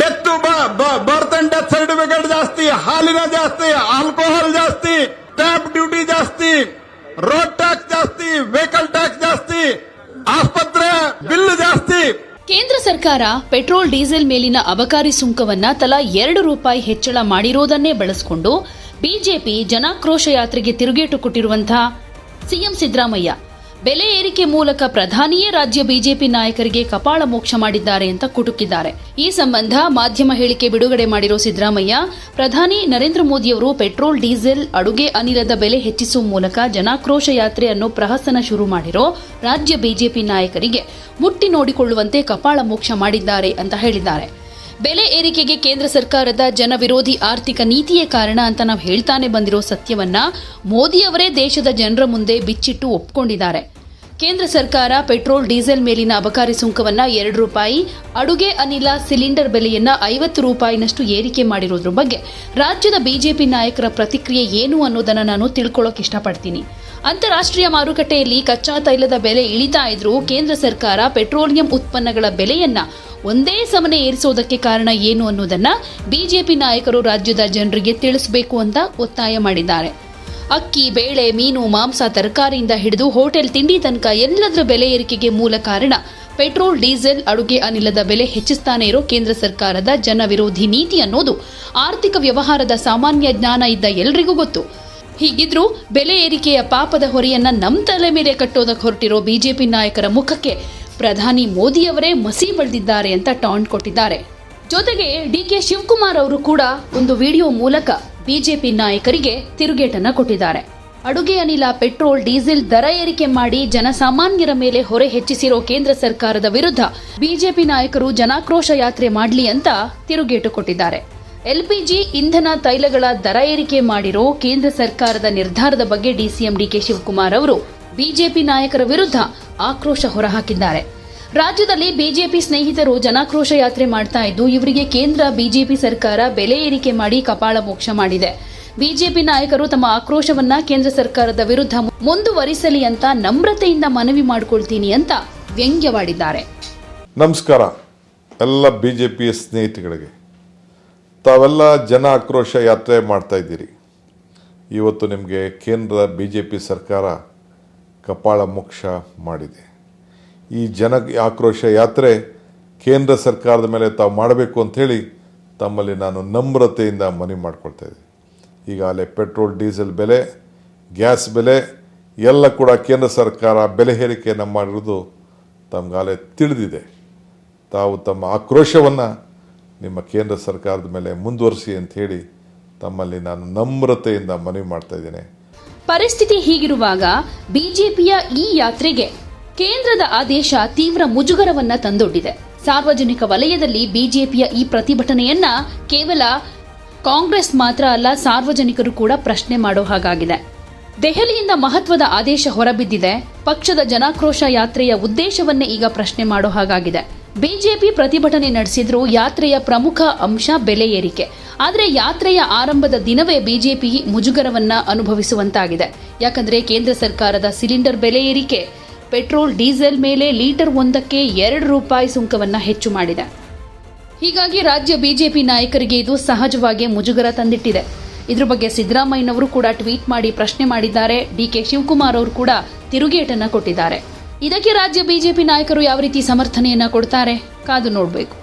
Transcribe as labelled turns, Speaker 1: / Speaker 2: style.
Speaker 1: Death birth and death certificate ಜಾಸ್ತಿ, ಹಾಲಿನ ಜಾಸ್ತಿ ಆಲ್ಕೋಹಾಲ್ ಜಾಸ್ತಿ ಟ್ಯಾಪ್ ಡ್ಯೂಟಿ ಜಾಸ್ತಿ ರೋಡ್ ಟ್ಯಾಕ್ಸ್ ಜಾಸ್ತಿ ವೆಹಿಕಲ್ ಟ್ಯಾಕ್ಸ್ ಜಾಸ್ತಿ, ಆಸ್ಪತ್ರೆ ಬಿಲ್ ಜಾಸ್ತಿ.
Speaker 2: ಕೇಂದ್ರ ಸರ್ಕಾರ ಪೆಟ್ರೋಲ್, ಡೀಸೆಲ್ ಮೇಲಿನ ಅಬಕಾರಿ ಸುಂಕವನ್ನ ತಲಾ ಎರಡು ರೂಪಾಯಿ ಹೆಚ್ಚಳ ಮಾಡಿರೋದನ್ನೇ ಬಳಸಿಕೊಂಡು ಬಿಜೆಪಿ ಜನಾಕ್ರೋಶ ಯಾತ್ರೆಗೆ ತಿರುಗೇಟು ಕೊಟ್ಟಿರುವಂತಹ ಸಿಎಂ ಸಿದ್ದರಾಮಯ್ಯ. ಬೆಲೆ ಏರಿಕೆ ಮೂಲಕ ಪ್ರಧಾನಿಯೇ ರಾಜ್ಯ ಬಿಜೆಪಿ ನಾಯಕರಿಗೆ ಕಪಾಳ ಮೋಕ್ಷ ಮಾಡಿದ್ದಾರೆ ಅಂತ ಕುಟುಕಿದ್ದಾರೆ. ಈ ಸಂಬಂಧ ಮಾಧ್ಯಮ ಹೇಳಿಕೆ ಬಿಡುಗಡೆ ಮಾಡಿರೋ ಸಿದ್ದರಾಮಯ್ಯ, ಪ್ರಧಾನಿ ನರೇಂದ್ರ ಮೋದಿಯವರು ಪೆಟ್ರೋಲ್, ಡೀಸೆಲ್, ಅಡುಗೆ ಅನಿಲದ ಬೆಲೆ ಹೆಚ್ಚಿಸುವ ಮೂಲಕ ಜನಾಕ್ರೋಶ ಯಾತ್ರೆ ಅನ್ನೋ ಪ್ರಹಸನ ಶುರು ಮಾಡಿರೋ ರಾಜ್ಯ ಬಿಜೆಪಿ ನಾಯಕರಿಗೆ ಮುಟ್ಟಿ ನೋಡಿಕೊಳ್ಳುವಂತೆ ಕಪಾಳ ಮೋಕ್ಷ ಮಾಡಿದ್ದಾರೆ ಅಂತ ಹೇಳಿದ್ದಾರೆ. ಬೆಲೆ ಏರಿಕೆಗೆ ಕೇಂದ್ರ ಸರ್ಕಾರದ ಜನವಿರೋಧಿ ಆರ್ಥಿಕ ನೀತಿಯೇ ಕಾರಣ ಅಂತ ನಾವು ಹೇಳ್ತಾನೆ ಬಂದಿರೋ ಸತ್ಯವನ್ನ ಮೋದಿಯವರೇ ದೇಶದ ಜನರ ಮುಂದೆ ಬಿಚ್ಚಿಟ್ಟು ಒಪ್ಕೊಂಡಿದ್ದಾರೆ. ಕೇಂದ್ರ ಸರ್ಕಾರ ಪೆಟ್ರೋಲ್, ಡೀಸೆಲ್ ಮೇಲಿನ ಅಬಕಾರಿ ಸುಂಕವನ್ನ ಎರಡು ರೂಪಾಯಿ, ಅಡುಗೆ ಅನಿಲ, ಸಿಲಿಂಡರ್ ಬೆಲೆಯನ್ನ ಐವತ್ತು ರೂಪಾಯಿನಷ್ಟು ಏರಿಕೆ ಮಾಡಿರೋದ್ರ ಬಗ್ಗೆ ರಾಜ್ಯದ ಬಿಜೆಪಿ ನಾಯಕರ ಪ್ರತಿಕ್ರಿಯೆ ಏನು ಅನ್ನೋದನ್ನ ನಾನು ತಿಳ್ಕೊಳ್ಳೋಕೆ ಇಷ್ಟಪಡ್ತೀನಿ. ಅಂತಾರಾಷ್ಟ್ರೀಯ ಮಾರುಕಟ್ಟೆಯಲ್ಲಿ ಕಚ್ಚಾ ತೈಲದ ಬೆಲೆ ಇಳಿತಾ ಇದ್ರೂ ಕೇಂದ್ರ ಸರ್ಕಾರ ಪೆಟ್ರೋಲಿಯಂ ಉತ್ಪನ್ನಗಳ ಬೆಲೆಯನ್ನ ಒಂದೇ ಸಮನೆ ಏರಿಸೋದಕ್ಕೆ ಕಾರಣ ಏನು ಅನ್ನೋದನ್ನ ಬಿಜೆಪಿ ನಾಯಕರು ರಾಜ್ಯದ ಜನರಿಗೆ ತಿಳಿಸಬೇಕು ಅಂತ ಒತ್ತಾಯ ಮಾಡಿದ್ದಾರೆ. ಅಕ್ಕಿ, ಬೇಳೆ, ಮೀನು, ಮಾಂಸ ತರಕಾರಿಯಿಂದ ಹಿಡಿದು ಹೋಟೆಲ್ ತಿಂಡಿ ತನಕ ಎಲ್ಲದರ ಬೆಲೆ ಏರಿಕೆಗೆ ಮೂಲ ಕಾರಣ ಪೆಟ್ರೋಲ್, ಡೀಸೆಲ್, ಅಡುಗೆ ಅನಿಲದ ಬೆಲೆ ಹೆಚ್ಚಿಸ್ತಾನೆ ಇರೋ ಕೇಂದ್ರ ಸರ್ಕಾರದ ಜನವಿರೋಧಿ ನೀತಿ ಅನ್ನೋದು ಆರ್ಥಿಕ ವ್ಯವಹಾರದ ಸಾಮಾನ್ಯ ಜ್ಞಾನ ಇದ್ದ ಎಲ್ರಿಗೂ ಗೊತ್ತು. ಹೀಗಿದ್ರೂ ಬೆಲೆ ಏರಿಕೆಯ ಪಾಪದ ಹೊರೆಯನ್ನ ನಮ್ಮ ತಲೆ ಮೇಲೆ ಕಟ್ಟೋದಕ್ಕೆ ಹೊರಟಿರೋ ಬಿಜೆಪಿ ನಾಯಕರ ಮುಖಕ್ಕೆ ಪ್ರಧಾನಿ ಮೋದಿಯವರೇ ಮಸಿ ಬಳಿದಿದ್ದಾರೆ ಅಂತ ಟಾಂಟ್ ಕೊಟ್ಟಿದ್ದಾರೆ. ಜೊತೆಗೆ ಡಿ ಕೆ ಶಿವಕುಮಾರ್ ಅವರು ಕೂಡ ಒಂದು ವಿಡಿಯೋ ಮೂಲಕ ಬಿಜೆಪಿ ನಾಯಕರಿಗೆ ತಿರುಗೇಟನ್ನ ಕೊಟ್ಟಿದ್ದಾರೆ. ಅಡುಗೆ ಅನಿಲ, ಪೆಟ್ರೋಲ್, ಡೀಸೆಲ್ ದರ ಏರಿಕೆ ಮಾಡಿ ಜನಸಾಮಾನ್ಯರ ಮೇಲೆ ಹೊರೆ ಹೆಚ್ಚಿಸಿರೋ ಕೇಂದ್ರ ಸರ್ಕಾರದ ವಿರುದ್ಧ ಬಿಜೆಪಿ ನಾಯಕರು ಜನಾಕ್ರೋಶ ಯಾತ್ರೆ ಮಾಡಲಿ ಅಂತ ತಿರುಗೇಟು ಕೊಟ್ಟಿದ್ದಾರೆ. ಎಲ್ಪಿಜಿ ಇಂಧನ ತೈಲಗಳ ದರ ಏರಿಕೆ ಮಾಡಿರೋ ಕೇಂದ್ರ ಸರ್ಕಾರದ ನಿರ್ಧಾರದ ಬಗ್ಗೆ ಡಿಸಿಎಂ ಡಿಕೆ ಶಿವಕುಮಾರ್ ಅವರು ಬಿಜೆಪಿ ನಾಯಕರ ವಿರುದ್ಧ ಆಕ್ರೋಶ ಹೊರಹಾಕಿದ್ದಾರೆ. ರಾಜ್ಯದಲ್ಲಿ ಬಿಜೆಪಿ ಸ್ನೇಹಿತರು ಜನಾಕ್ರೋಶ ಯಾತ್ರೆ ಮಾಡ್ತಾ ಇದ್ದು, ಇವರಿಗೆ ಕೇಂದ್ರ ಬಿಜೆಪಿ ಸರ್ಕಾರ ಬೆಲೆ ಏರಿಕೆ ಮಾಡಿ ಕಪಾಳ ಮೋಕ್ಷ ಮಾಡಿದೆ. ಬಿಜೆಪಿ ನಾಯಕರು ತಮ್ಮ ಆಕ್ರೋಶವನ್ನ ಕೇಂದ್ರ ಸರ್ಕಾರದ ವಿರುದ್ಧ ಮುಂದುವರಿಸಲಿ ಅಂತ ನಮ್ರತೆಯಿಂದ ಮನವಿ ಮಾಡಿಕೊಳ್ತೀನಿ ಅಂತ ವ್ಯಂಗ್ಯವಾಡಿದ್ದಾರೆ.
Speaker 3: ನಮಸ್ಕಾರ. ಎಲ್ಲ ಬಿಜೆಪಿಯ ಸ್ನೇಹಿತಗಳಿಗೆ. ತಾವೆಲ್ಲ ಜನ ಆಕ್ರೋಶ ಯಾತ್ರೆ ಮಾಡ್ತಾ ಇದ್ದೀರಿ. ಇವತ್ತು ನಿಮಗೆ ಕೇಂದ್ರ ಬಿ ಜೆ ಪಿ ಸರ್ಕಾರ ಕಪಾಳ ಮೋಕ್ಷ ಮಾಡಿದೆ. ಈ ಜನ ಆಕ್ರೋಶ ಯಾತ್ರೆ ಕೇಂದ್ರ ಸರ್ಕಾರದ ಮೇಲೆ ತಾವು ಮಾಡಬೇಕು ಅಂಥೇಳಿ ತಮ್ಮಲ್ಲಿ ನಾನು ನಮ್ರತೆಯಿಂದ ಮನವಿ ಮಾಡ್ಕೊಳ್ತಾ ಇದ್ದೀನಿ. ಈಗಾಗಲೇ ಪೆಟ್ರೋಲ್, ಡೀಸೆಲ್ ಬೆಲೆ, ಗ್ಯಾಸ್ ಬೆಲೆ, ಎಲ್ಲ ಕೂಡ ಕೇಂದ್ರ ಸರ್ಕಾರ ಬೆಲೆ ಏರಿಕೆಯನ್ನು ಮಾಡಿರೋದು ತಮಗಾಲೇ ತಿಳಿದಿದೆ. ತಾವು ತಮ್ಮ ಆಕ್ರೋಶವನ್ನು ನಿಮ್ಮ ಕೇಂದ್ರ ಸರ್ಕಾರದ ಮೇಲೆ ಮುಂದುವರಿಸಿ ಅಂತ ಹೇಳಿ ತಮ್ಮಲ್ಲಿ ನಾನು ನಮ್ರತೆಯಿಂದ ಮನವಿ ಮಾಡ್ತಾ ಇದ್ದೇನೆ.
Speaker 2: ಪರಿಸ್ಥಿತಿ ಹೀಗಿರುವಾಗ ಬಿಜೆಪಿಯ ಈ ಯಾತ್ರೆಗೆ ಕೇಂದ್ರದ ಆದೇಶ ತೀವ್ರ ಮುಜುಗರವನ್ನ ತಂದೊಡ್ಡಿದೆ. ಸಾರ್ವಜನಿಕ ವಲಯದಲ್ಲಿ ಬಿಜೆಪಿಯ ಈ ಪ್ರತಿಭಟನೆಯನ್ನ ಕೇವಲ ಕಾಂಗ್ರೆಸ್ ಮಾತ್ರ ಅಲ್ಲ, ಸಾರ್ವಜನಿಕರು ಕೂಡ ಪ್ರಶ್ನೆ ಮಾಡೋ ಹಾಗಾಗಿದೆ. ದೆಹಲಿಯಿಂದ ಮಹತ್ವದ ಆದೇಶ ಹೊರಬಿದ್ದಿದೆ. ಪಕ್ಷದ ಜನಾಕ್ರೋಶ ಯಾತ್ರೆಯ ಉದ್ದೇಶವನ್ನೇ ಈಗ ಪ್ರಶ್ನೆ ಮಾಡೋ ಹಾಗಾಗಿದೆ. ಬಿಜೆಪಿ ಪ್ರತಿಭಟನೆ ನಡೆಸಿದ್ರು ಯಾತ್ರೆಯ ಪ್ರಮುಖ ಅಂಶ ಬೆಲೆ ಏರಿಕೆ. ಆದರೆ ಯಾತ್ರೆಯ ಆರಂಭದ ದಿನವೇ ಬಿಜೆಪಿ ಮುಜುಗರವನ್ನ ಅನುಭವಿಸುವಂತಾಗಿದೆ. ಯಾಕಂದ್ರೆ ಕೇಂದ್ರ ಸರ್ಕಾರದ ಸಿಲಿಂಡರ್ ಬೆಲೆ ಏರಿಕೆ. ಪೆಟ್ರೋಲ್, ಡೀಸೆಲ್ ಮೇಲೆ ಲೀಟರ್ ಒಂದಕ್ಕೆ ಎರಡು ರೂಪಾಯಿ ಸುಂಕವನ್ನ ಹೆಚ್ಚು ಮಾಡಿದೆ. ಹೀಗಾಗಿ ರಾಜ್ಯ ಬಿಜೆಪಿ ನಾಯಕರಿಗೆ ಇದು ಸಹಜವಾಗಿ ಮುಜುಗರ ತಂದಿಟ್ಟಿದೆ. ಇದ್ರ ಬಗ್ಗೆ ಸಿದ್ದರಾಮಯ್ಯನವರು ಕೂಡ ಟ್ವೀಟ್ ಮಾಡಿ ಪ್ರಶ್ನೆ ಮಾಡಿದ್ದಾರೆ. ಡಿ ಕೆ ಶಿವಕುಮಾರ್ ಅವರು ಕೂಡ ತಿರುಗೇಟನ್ನು ಕೊಟ್ಟಿದ್ದಾರೆ. ಇದಕ್ಕೆ ರಾಜ್ಯ ಬಿಜೆಪಿ ನಾಯಕರು ಯಾವ ರೀತಿ ಸಮರ್ಥನೆಯನ್ನ ಕೊಡ್ತಾರೆ ಕಾದು ನೋಡಬೇಕು.